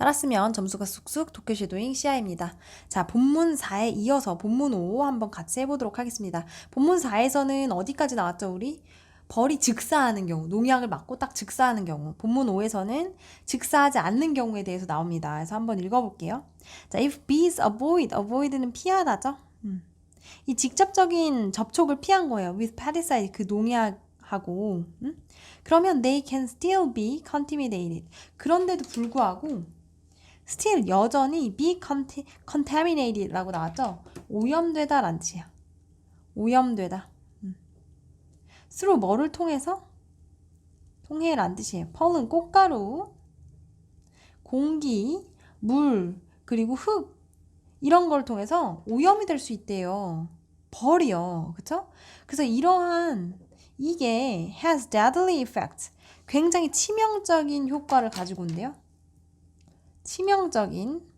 따랐으면 점수가 쑥쑥 도쿄 쉐도잉 시아입니다. 자, 본문 4에 이어서 본문 5 한번 같이 해보도록 하겠습니다. 본문 4에서는 어디까지 나왔죠, 우리? 벌이 즉사하는 경우, 농약을 맞고 딱 즉사하는 경우. 본문 5에서는 즉사하지 않는 경우에 대해서 나옵니다. 그래서 한번 읽어볼게요. 자, if bees avoid, avoid는 피하다죠? 음. 이 직접적인 접촉을 피한 거예요. with pesticide, 그 농약하고. 음? 그러면 they can still be contaminated. 그런데도 불구하고 still 여전히 be contaminated라고 나왔죠? 오염되다란 뜻이야. 오염되다. 음. through 뭐를 통해서? 통해란 뜻이에요. 펄은 꽃가루, 공기, 물, 그리고 흙 이런 걸 통해서 오염이 될 수 있대요. 벌이요. 그쵸? 그래서 이러한 이게 has deadly effect. 굉장히 치명적인 효과를 가지고 온대요. 치명적인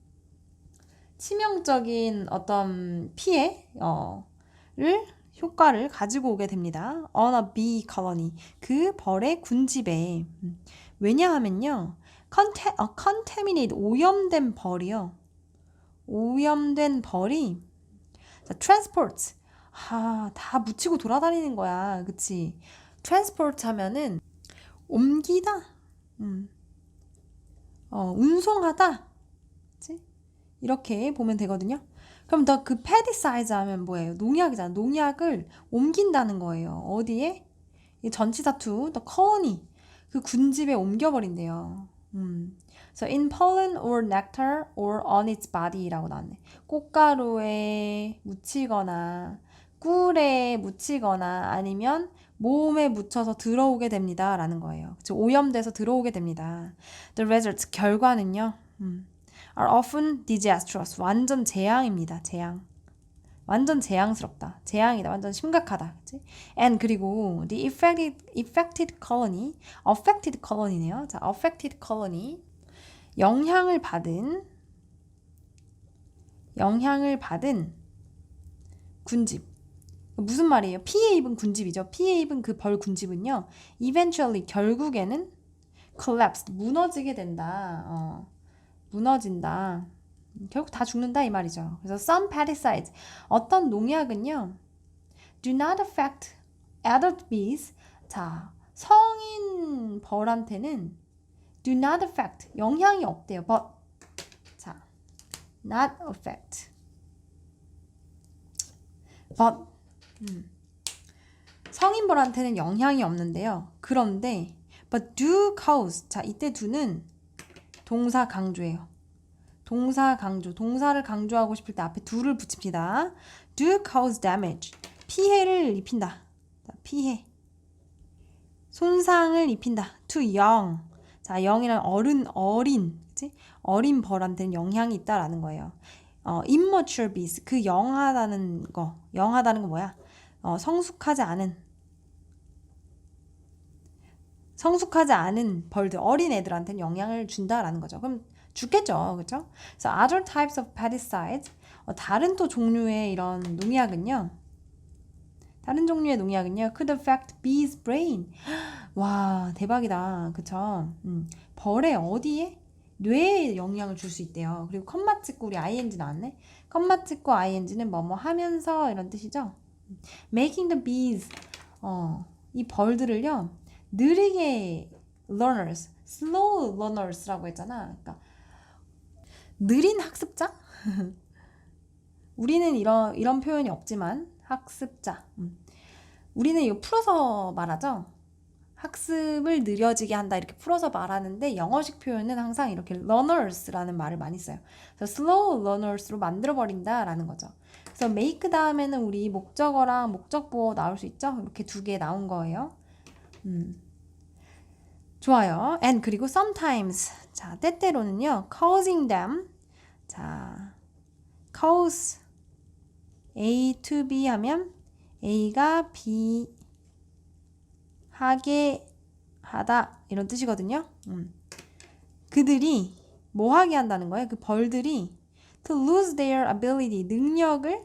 치명적인 어떤 피해 어를 효과를 가지고 오게 됩니다. on a bee colony. 그 벌의 군집에. 음. 왜냐하면요. conta, 어, contaminate 오염된 벌이요. 오염된 벌이 자, transport 아, 다 묻히고 돌아다니는 거야. 그치? transport 하면은 옮기다. 음. 어, 운송하다. 그치? 이렇게 보면 되거든요. 그럼 더그 pesticide 하면 뭐예요? 농약이잖아. 농약을 옮긴다는 거예요. 어디에? 이 전치사투, 더 colony. 그 군집에 옮겨버린대요. 음. So in pollen or nectar or on its body라고 나왔네. 꽃가루에 묻히거나 꿀에 묻히거나 아니면 몸에 묻혀서 들어오게 됩니다. 라는 거예요. 즉 오염돼서 들어오게 됩니다. The results 결과는요. 음, are often disastrous. 완전 재앙입니다. 재앙. 완전 재앙스럽다. 재앙이다. 완전 심각하다. 그치? And 그리고 the affected, affected colony, affected colony네요. 자, affected colony. 영향을 받은 영향을 받은 군집. 무슨 말이에요? 피해 입은 군집이죠. 피해 입은 그 벌 군집은요. eventually 결국에는 collapsed 무너지게 된다. 어, 무너진다. 결국 다 죽는다 이 말이죠. 그래서 some pesticides 어떤 농약은요. do not affect adult bees. 자, 성인 벌한테는 do not affect 영향이 없대요. but 자, not affect but 음. 성인 벌한테는 영향이 없는데요. 그런데 but do cause 자, 이때 do는 동사 강조예요. 동사 강조. 동사를 강조하고 싶을 때 앞에 do를 붙입니다. do cause damage. 피해를 입힌다. 자, 피해. 손상을 입힌다. to young. 자, young이란 어른, 어린, 그치? 어린 벌한테는 영향이 있다라는 거예요. 어, immature bees. 그 영하다는 거. 영하다는 거 뭐야? 어, 성숙하지 않은. 성숙하지 않은 벌들, 어린 애들한테는 영향을 준다라는 거죠. 그럼 죽겠죠. 그렇죠? 그래서 other types of pesticides 어, 다른 또 종류의 이런 농약은요. 다른 종류의 농약은요. could affect bees brain. 와, 대박이다. 그쵸? 음, 벌의 어디에? 뇌에 영향을 줄 수 있대요. 그리고 컴마 찍고 우리 ing 나왔네. 컴마 찍고 ing는 뭐뭐 하면서 이런 뜻이죠. Making the bees 어, 이 벌들을요. 느리게 learners, slow learners라고 했잖아. 그러니까 느린 학습자? 우리는 이런 이런 표현이 없지만 학습자. 음. 우리는 이거 풀어서 말하죠. 학습을 느려지게 한다 이렇게 풀어서 말하는데 영어식 표현은 항상 이렇게 learners라는 말을 많이 써요. 그래서 slow learners로 만들어 버린다라는 거죠. 그래서 make 다음에는 우리 목적어랑 목적보어 나올 수 있죠. 이렇게 두 개 나온 거예요. 음. 좋아요. and 그리고 sometimes 자 때때로는요 causing them 자 cause A to B 하면 A가 B 하게 하다 이런 뜻이거든요. 음. 그들이 뭐 하게 한다는 거예요? 그 벌들이 to lose their ability 능력을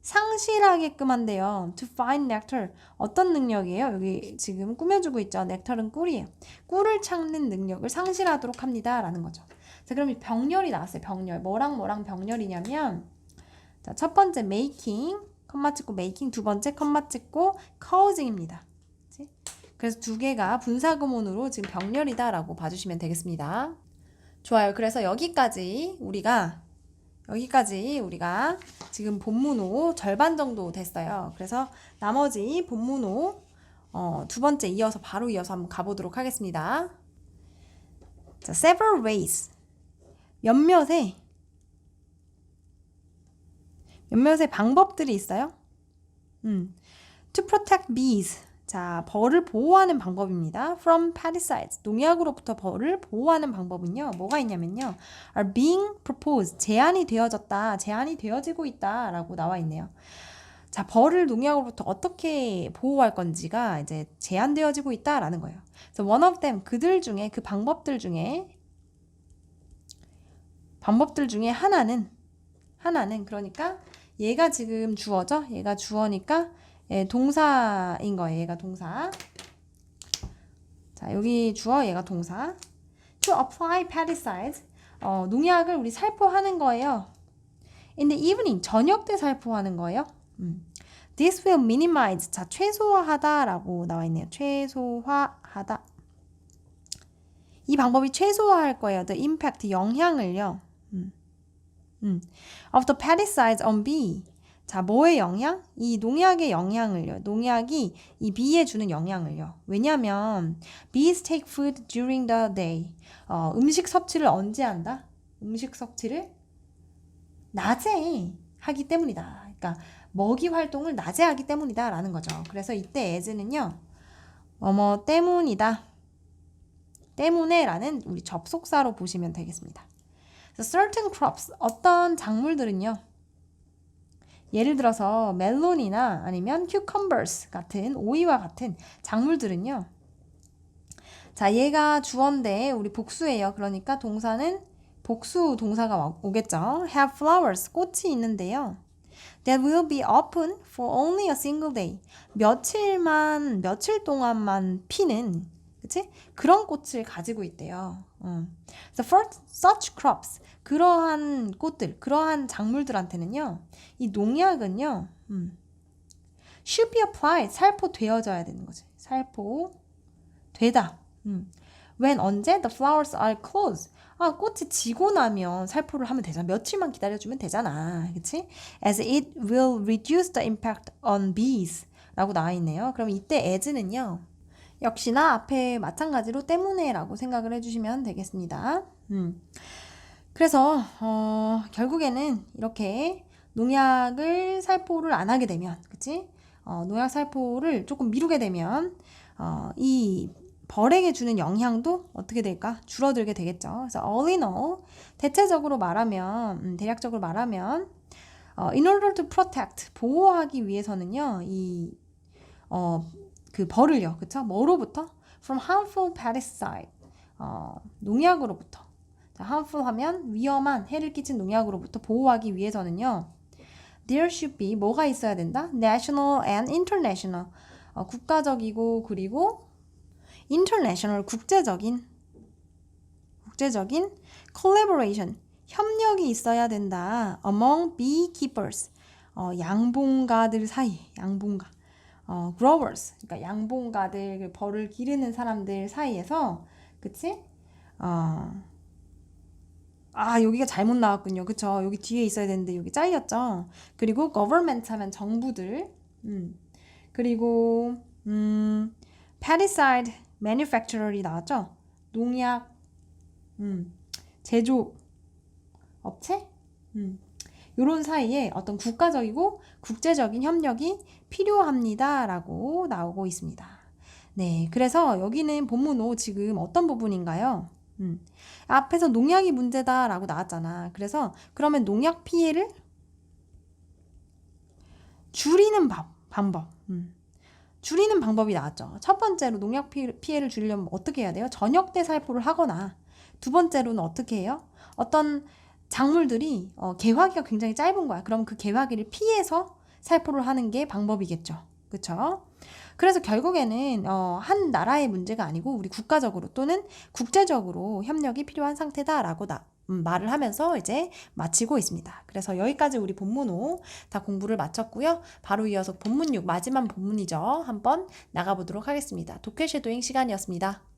상실하게끔 한대요. To find nectar 어떤 능력이에요? 여기 지금 꾸며주고 있죠. 넥tar은 꿀이에요. 꿀을 찾는 능력을 상실하도록 합니다 라는 거죠. 자, 그럼 이 병렬이 나왔어요. 병렬. 뭐랑 뭐랑 병렬이냐면 자, 첫 번째 making 컴마 찍고 making 두 번째 컴마 찍고 causing입니다. 그래서 두 개가 분사구문으로 지금 병렬이다라고 봐주시면 되겠습니다. 좋아요. 그래서 여기까지 우리가 여기까지 우리가 지금 본문호 절반 정도 됐어요. 그래서 나머지 본문호 어, 두 번째 이어서 바로 이어서 한번 가보도록 하겠습니다. 자, several ways. 몇몇의 몇몇의 방법들이 있어요. 음. To protect bees. 자, 벌을 보호하는 방법입니다. From pesticides. 농약으로부터 벌을 보호하는 방법은요. 뭐가 있냐면요. are being proposed. 제안이 되어졌다. 제안이 되어지고 있다 라고 나와 있네요. 자, 벌을 농약으로부터 어떻게 보호할 건지가 이제 제한되어지고 있다라는 거예요. 그래서 one of them 그들 중에 그 방법들 중에 방법들 중에 하나는 하나는 그러니까 얘가 지금 주어죠. 얘가 주어니까 예, 동사인 거예요. 얘가 동사. 자, 여기 주어 얘가 동사. To apply pesticides. 어, 농약을 우리 살포하는 거예요. In the evening 저녁 때 살포하는 거예요. 음. This will minimize. 자, 최소화하다라고 나와 있네요. 최소화하다. 이 방법이 최소화할 거예요. The impact 영향을요. 음. 음. Of the pesticides on bee. 자, 뭐의 영향? 이 농약의 영향을요. 농약이 이 비에 주는 영향을요. 왜냐면 bees take food during the day. 어, 음식 섭취를 언제 한다? 음식 섭취를 낮에 하기 때문이다. 그러니까 먹이 활동을 낮에 하기 때문이다라는 거죠. 그래서 이때 as는요. 뭐뭐 때문이다. 때문에라는 우리 접속사로 보시면 되겠습니다. 그래서 certain crops 어떤 작물들은요. 예를 들어서 멜론이나 아니면 cucumbers 같은 오이와 같은 작물들은요. 자, 얘가 주어인데 우리 복수예요. 그러니까 동사는 복수 동사가 오겠죠. have flowers 꽃이 있는데요. That will be open for only a single day. 며칠만 며칠 동안만 피는 그치? 그런 꽃을 가지고 있대요. 음. So for such crops, 그러한 꽃들, 그러한 작물들한테는요, 이 농약은요, 음, should be applied, 살포되어져야 되는 거지. 살포되다. 음. When 언제? The flowers are closed. 아, 꽃이 지고 나면 살포를 하면 되잖아. 며칠만 기다려주면 되잖아. 그치? As it will reduce the impact on bees. 라고 나와 있네요. 그럼 이때 as는요. 역시나 앞에 마찬가지로 때문에 라고 생각을 해주시면 되겠습니다. 음. 그래서 어, 결국에는 이렇게 농약을 살포를 안 하게 되면, 그치? 어, 농약 살포를 조금 미루게 되면 어, 이 벌에게 주는 영향도 어떻게 될까? 줄어들게 되겠죠. 그래서 all in all 대체적으로 말하면 음, 대략적으로 말하면 어, in order to protect 보호하기 위해서는요. 이 어, 그 벌을요. 그쵸? 뭐로부터? from harmful pesticide. 어, 농약으로부터. 자, harmful 하면 위험한 해를 끼친 농약으로부터 보호하기 위해서는요. there should be 뭐가 있어야 된다? national and international. 어, 국가적이고 그리고 international 국제적인 국제적인 collaboration 협력이 있어야 된다. among beekeepers. 어, 양봉가들 사이 양봉가. 어, growers, 그러니까 양봉가들, 그 벌을 기르는 사람들 사이에서, 그치? 어, 아, 여기가 잘못 나왔군요. 그쵸? 여기 뒤에 있어야 되는데 여기 잘렸죠? 그리고 government 하면 정부들, 음, 그리고, 음, pesticide manufacturer이 나왔죠? 농약, 음, 제조, 업체? 음. 요런 사이에 어떤 국가적이고 국제적인 협력이 필요합니다라고 나오고 있습니다. 네, 그래서 여기는 본문호 지금 어떤 부분인가요? 음, 앞에서 농약이 문제다라고 나왔잖아. 그래서 그러면 농약 피해를 줄이는 방, 방법. 음. 줄이는 방법이 나왔죠. 첫 번째로 농약 피해를 줄이려면 어떻게 해야 돼요? 때 살포를 하거나 두 번째로는 어떻게 해요? 어떤 작물들이 어, 개화기가 굉장히 짧은 거야. 그럼 그 개화기를 피해서 살포를 하는 게 방법이겠죠. 그렇죠? 그래서 결국에는 어, 한 나라의 문제가 아니고 우리 국가적으로 또는 국제적으로 협력이 필요한 상태다라고 나, 음, 말을 하면서 이제 마치고 있습니다. 그래서 여기까지 우리 본문 5 다 공부를 마쳤고요. 바로 이어서 본문 6 마지막 본문이죠. 한번 나가보도록 하겠습니다. 독해 쉐도잉 시간이었습니다.